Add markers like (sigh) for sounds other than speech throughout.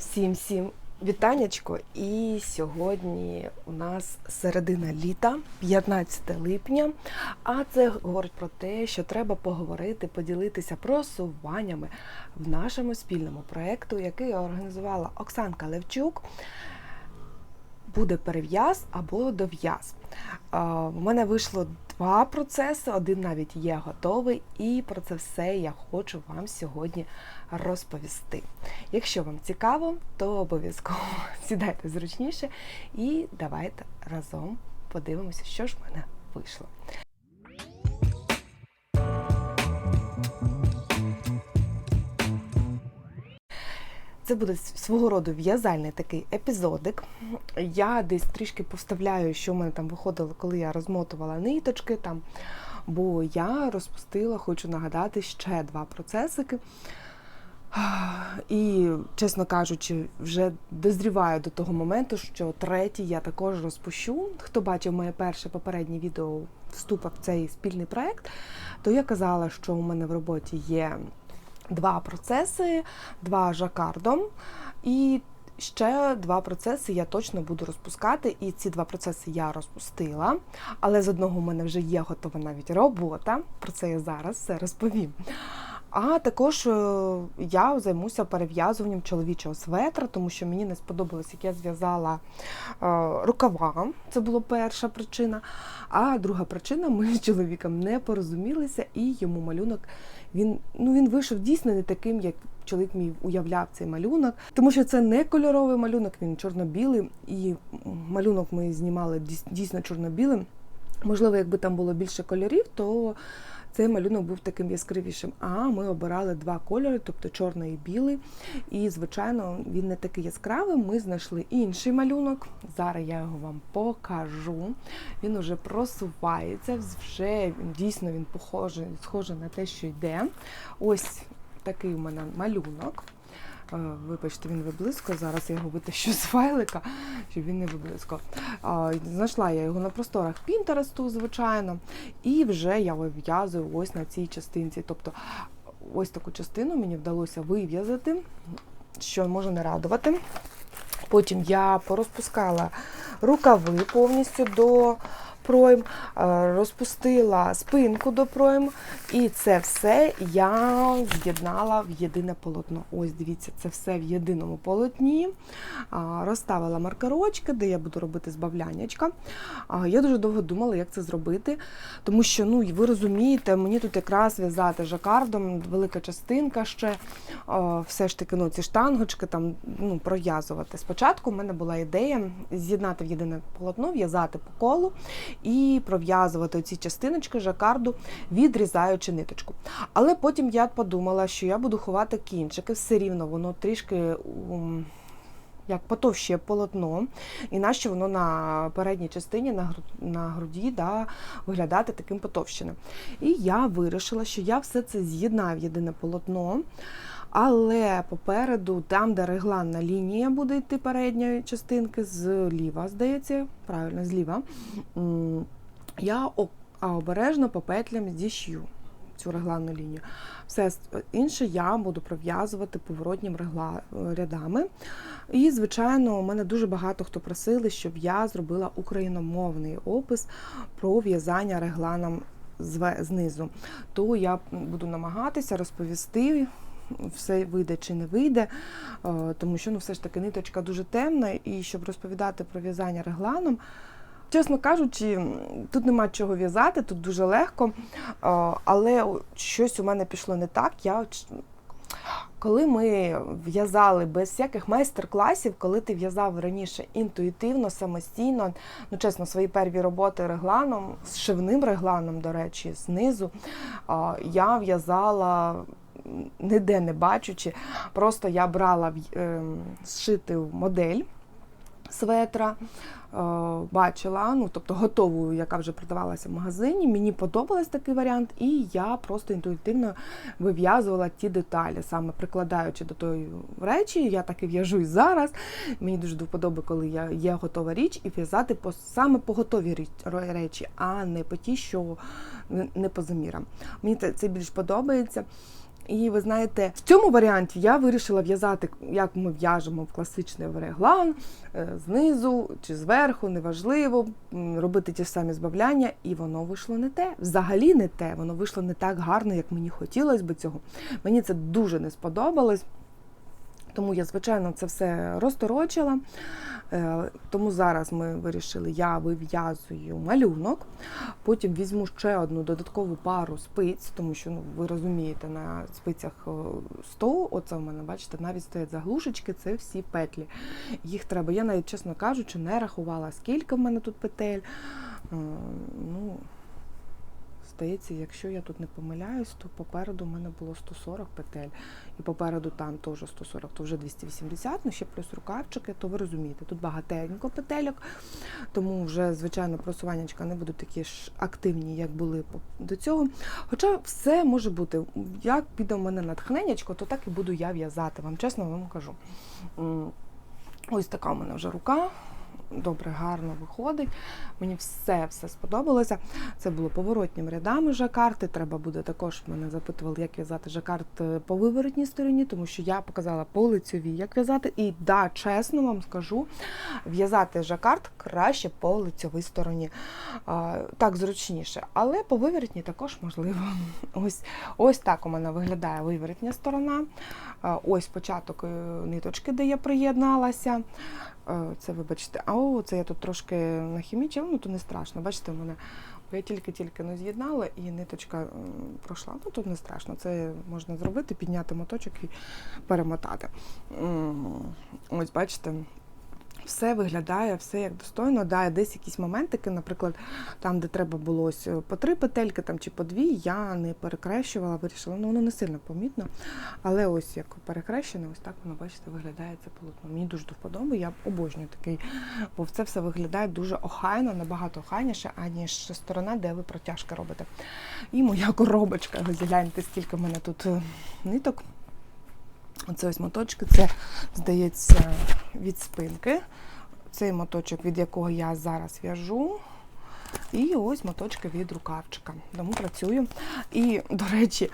Всім всім вітанечко. І сьогодні у нас середина літа, 15 липня. А це говорить про те, що треба поговорити, поділитися просуваннями в нашому спільному проєкту, який організувала Оксанка Левчук. Буде перев'яз або дов'яз. У мене вийшло два процеси, один навіть є готовий, і про це все я хочу вам сьогодні розповісти. Якщо вам цікаво, то обов'язково (laughs) сідайте зручніше і давайте разом подивимося, що ж в мене вийшло. Це буде свого роду в'язальний такий епізодик. Я десь трішки повставляю, що в мене там виходило, коли я розмотувала ниточки там. Бо я розпустила, хочу нагадати, ще два процесики. І, чесно кажучи, вже дозріваю до того моменту, що третій я також розпущу. Хто бачив моє перше попереднє відео вступа в цей спільний проект, то я казала, що у мене в роботі є два процеси, два жакардом. І ще два процеси я точно буду розпускати. І ці два процеси я розпустила. Але з одного у мене вже є готова навіть робота. Про це я зараз все розповім. А також я займуся перев'язуванням чоловічого светра, тому що мені не сподобалось, як я зв'язала рукава. Це була перша причина. А друга причина, ми з чоловіком не порозумілися, і йому малюнок він ну він вийшов дійсно не таким, як чоловік мій уявляв цей малюнок, тому що це не кольоровий малюнок, він чорно-білий, і малюнок ми знімали дійсно чорно-білим. Можливо, якби там було більше кольорів, то цей малюнок був таким яскравішим. А ми обирали два кольори, тобто чорний і білий. І, звичайно, він не такий яскравий. Ми знайшли інший малюнок. Зараз я його вам покажу. Він уже просувається, вже дійсно він похожий, схожий на те, що йде. Ось такий у мене малюнок. Е, вибачте, він виблизько. Зараз я його витащу (laughs) з файлика, щоб він не виблизько. Знайшла я його на просторах Пінтересту, звичайно, і вже я вив'язую ось на цій частинці. Тобто ось таку частину мені вдалося вив'язати, що може не радувати. Потім я порозпускала рукави повністю до пройм, е, розпустила спинку до пройм, і це все я з'єднала в єдине полотно. Ось, дивіться, це все в єдиному полотні. Розставила маркерочки, де я буду робити збавляннячка. Я дуже довго думала, як це зробити, тому що, ну, ви розумієте, мені тут якраз в'язати жакардом, велика частинка ще, все ж таки, ну, ці штангочки там ну, пров'язувати. Спочатку в мене була ідея з'єднати в єдине полотно, в'язати по колу і пров'язувати ці частиночки жакарду, відрізаючи ниточку. Але потім я подумала, що я буду ховати кінчики, все рівно воно трішки. Як потовщує полотно, і нащо воно на передній частині на на груді да, виглядати таким потовщеним. І я вирішила, що я все це з'єднаю в єдине полотно. Але попереду, там, де регланна лінія буде йти передньої частинки, зліва, здається, правильно, зліва, я обережно по петлям зіщу цю регланну лінію. Все інше я буду пров'язувати поворотнім рядами. І, звичайно, у мене дуже багато хто просили, щоб я зробила україномовний опис про в'язання регланом знизу. То я буду намагатися розповісти все вийде чи не вийде, е, тому що ну, все ж таки ниточка дуже темна, і щоб розповідати про в'язання регланом. Чесно кажучи, тут нема чого в'язати, тут дуже легко, е, але щось у мене пішло не так. Я коли ми в'язали без всяких майстер-класів, коли ти в'язав раніше інтуїтивно, самостійно, ну чесно, свої перві роботи регланом, з шивним регланом, до речі, знизу, я в'язала ніде не бачучи. Просто я брала ем, зшити модель светра, е, бачила, ну тобто готову, яка вже продавалася в магазині. Мені подобався такий варіант, і я просто інтуїтивно вив'язувала ті деталі, саме прикладаючи до тої речі, я так і в'яжу і зараз. Мені дуже до вподоби, коли я є готова річ, і в'язати по саме по готові речі, а не по ті, що не по замірам. Мені це більш подобається. І ви знаєте, в цьому варіанті я вирішила в'язати, як ми в'яжемо в класичний реглан, е, знизу чи зверху, неважливо, робити ті ж самі збавляння, і воно вийшло не те. Взагалі не те. Воно вийшло не так гарно, як мені хотілося би цього. Мені це дуже не сподобалось. Тому я, звичайно, це все розторочила. Е, Тому зараз ми вирішили, я вив'язую малюнок, потім візьму ще одну додаткову пару спиць, тому що ну, ви розумієте, на спицях е, 100, оце в мене, бачите, навіть стоять заглушечки, це всі петлі. Їх треба. Я навіть, чесно кажучи, не рахувала, скільки в мене тут петель. Е, Ну, Здається, якщо я тут не помиляюсь, то попереду в мене було 140 петель, і попереду там теж 140, то вже 280, ну ще плюс рукавчики, то ви розумієте, тут багатенько петельок, тому вже, звичайно, просуваннячка не будуть такі ж активні, як були до цього. Хоча все може бути. Як піде в мене натхненнячко, то так і буду я в'язати. Вам чесно вам кажу. Ось така у мене вже рука. Добре, гарно виходить. Мені все все сподобалося. Це було поворотнім рядами жакарти. Треба буде також мене запитували, як в'язати жакард е, по виворотній стороні, тому що я показала по лицьовій, як в'язати. І да, чесно вам скажу, в'язати жакард краще по лицьовій стороні. А, так зручніше, але по виворотній також можливо. (laughs) Ось, ось так у мене виглядає виворотня сторона. Ось початок е, ниточки, де я приєдналася. Е, Це вибачте, а о, це я тут трошки нахімічила, ну то не страшно. Бачите, мене я тільки-тільки не з'єднала і ниточка пройшла. Ну тут не страшно. Це можна зробити, підняти моточок і перемотати. Ось бачите. Все виглядає, все як достойно. Да, десь якісь моментики, наприклад, там, де треба було ось по три петельки там, чи по дві, я не перекрещувала, вирішила, ну воно не сильно помітно. Але ось як перекрещене, ось так воно, бачите, виглядає це полотно. Мені дуже до вподоби, я обожнюю такий, бо це все виглядає дуже охайно, набагато охайніше, аніж сторона, де ви протяжки робите. І моя коробочка, гляньте, скільки в мене тут е, ниток. Оце ось моточки, це, здається, від спинки. Цей моточок, від якого я зараз в'яжу. І ось моточки від рукавчика. Тому працюю. І, до речі,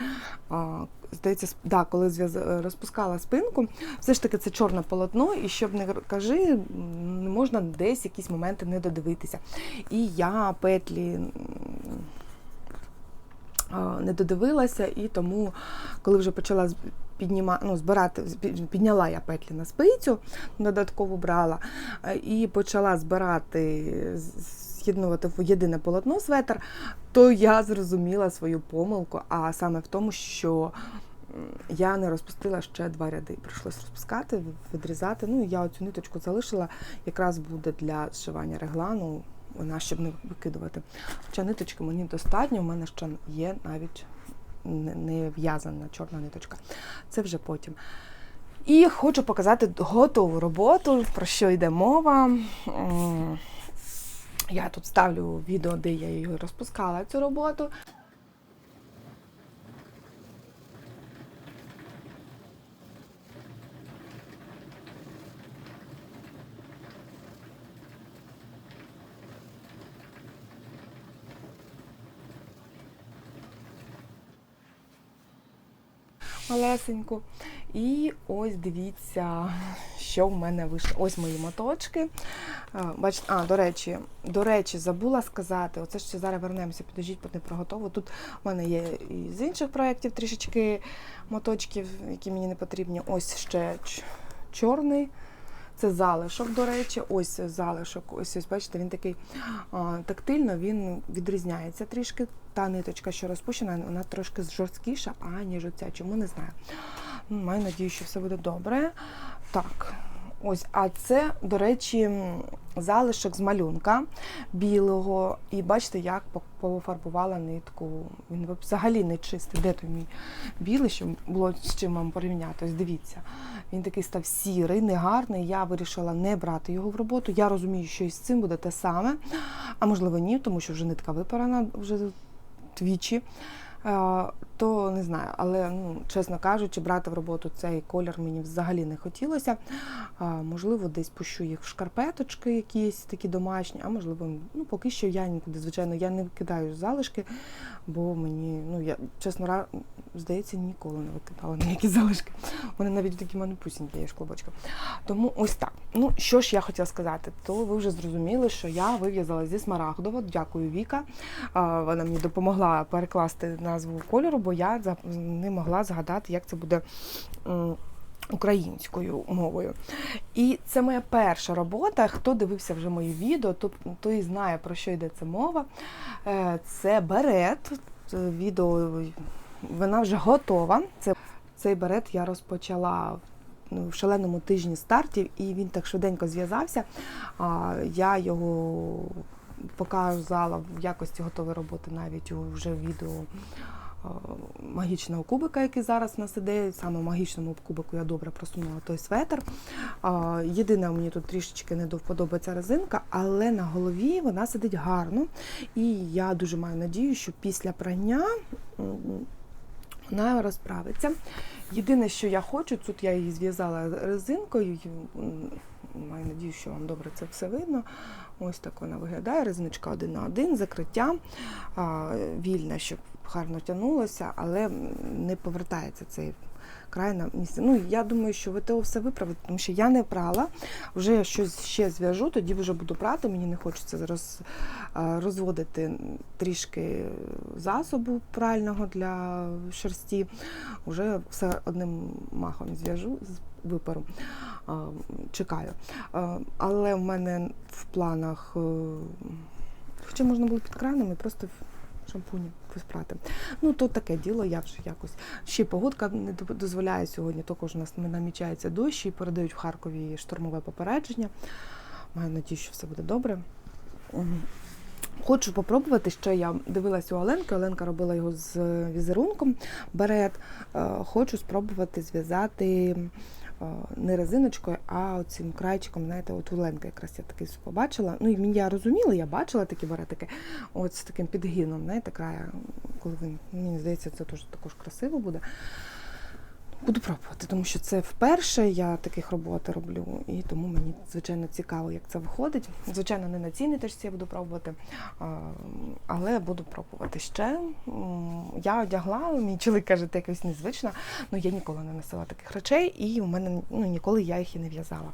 здається, да, коли розпускала спинку, все ж таки це чорне полотно, і щоб не кажи, не можна десь якісь моменти не додивитися. І я петлі. Не додивилася, і тому, коли вже почала підніма, ну, збирати, підняла я петлі на спицю, додатково брала, е, і почала збирати, з'єднувати в єдине полотно светр, то я зрозуміла свою помилку, а саме в тому, що я не розпустила ще два ряди. Прийшлось розпускати, відрізати. Ну я оцю ниточку залишила, якраз буде для зшивання реглану. Вона щоб не викидувати. Хоча ниточки мені достатньо, у мене ще є навіть не- в'язана чорна ниточка. Це вже потім. І хочу показати готову роботу, про що йде мова. Я тут ставлю відео, де я її розпускала цю роботу. Малесеньку. І ось дивіться, що в мене вийшло. Ось мої моточки. Бач, а, до речі, до речі, забула сказати, оце ще зараз вернемося, підожіть, не про. Тут в мене є і з інших проєктів трішечки моточків, які мені не потрібні. Ось ще чорний. Це залишок, до речі, ось залишок. Ось ось бачите, він такий тактильно, він відрізняється трішки. Та ниточка, що розпущена, вона трошки жорсткіша, аніж оця. Чому не знаю. Ну, Маю надію, що все буде добре. Так, ось, а це, до речі, залишок з малюнка білого. І бачите, як пофарбувала нитку. Він взагалі не чистий. Де той мій білий, щоб було з чим вам порівняти? Ось дивіться. Він такий став сірий, негарний. Я вирішила не брати його в роботу. Я розумію, що і з цим буде те саме, а можливо ні, тому що вже нитка випарана вже двічі. То не знаю, але ну, чесно кажучи, брати в роботу цей колір мені взагалі не хотілося. А, можливо, десь пущу їх в шкарпеточки якісь такі домашні, а можливо, ну поки що я нікуди, звичайно, я не викидаю залишки, бо мені, ну я чесно здається, ніколи не викидала ніякі залишки. Мене навіть такі манипусінькі є шклобочка. Тому ось так. Ну, що ж я хотіла сказати, то ви вже зрозуміли, що я вив'язала зі смарагдово. Дякую, Віка. А, Вона мені допомогла перекласти назву кольору, бо я не могла згадати, як це буде. Українською мовою. І це моя перша робота. Хто дивився вже мої відео, то, той знає, про що йде ця мова. Е, Це берет. Відео вона вже готова. Це, цей берет я розпочала в шаленому тижні стартів, і він так швиденько зв'язався. Я його показала в якості готової роботи навіть вже відео магічного кубика, який зараз у нас іде. Саме в магічному кубику я добре просунула той светр. Єдине, мені тут трішечки не до резинка, але на голові вона сидить гарно. І я дуже маю надію, що після прання вона розправиться. Єдине, що я хочу, тут я її зв'язала резинкою. Маю надію, що вам добре це все видно. Ось так вона виглядає. Резиночка один на один, закриття вільна, щоб гарно тягнулося, але не повертається цей край на місце. Ну, я думаю, що ВТО все виправить, тому що я не прала. Вже я щось ще зв'яжу, тоді вже буду прати. Мені не хочеться роз, розводити трішки засобу прального для шерсті. Уже все одним махом зв'яжу з випару. Чекаю. Але в мене в планах, е, хоча можна було під краном і просто в шампуні спрати. Ну, то таке діло, я вже якось. Ще погодка не дозволяє сьогодні. Також у нас намічається дощ і передають в Харкові штормове попередження. Маю надію, що все буде добре. Хочу попробувати, ще я дивилась у Оленки. Оленка робила його з візерунком берет. Е, Хочу спробувати зв'язати е, не резиночкою, а цим крайчиком, знаєте, от у Оленки якраз я такий побачила. Ну, і я розуміла, я бачила такі баретики от з таким підгином, знаєте, края, коли він, мені здається, це теж також красиво буде. Буду пробувати, тому що це вперше я таких роботи роблю, і тому мені звичайно цікаво, як це виходить. Звичайно, не на цій ниточці я буду пробувати, але буду пробувати ще. Я одягла, мій чоловік каже, ти якось незвична. Ну я ніколи не носила таких речей, і у мене ну ніколи я їх і не в'язала.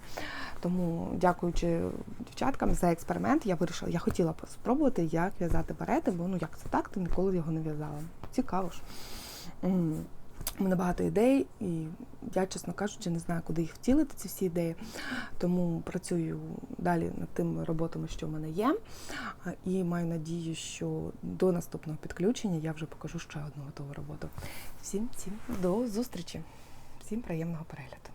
Тому, дякуючи дівчаткам за експеримент, я вирішила, я хотіла спробувати, як в'язати берети, бо ну як це так, ти ніколи його не в'язала. Цікаво ж. У мене багато ідей, і я, чесно кажучи, не знаю, куди їх втілити, ці всі ідеї. Тому працюю далі над тими роботами, що в мене є. І маю надію, що до наступного підключення я вже покажу ще одну готову роботу. Всім всім до зустрічі, всім приємного перегляду.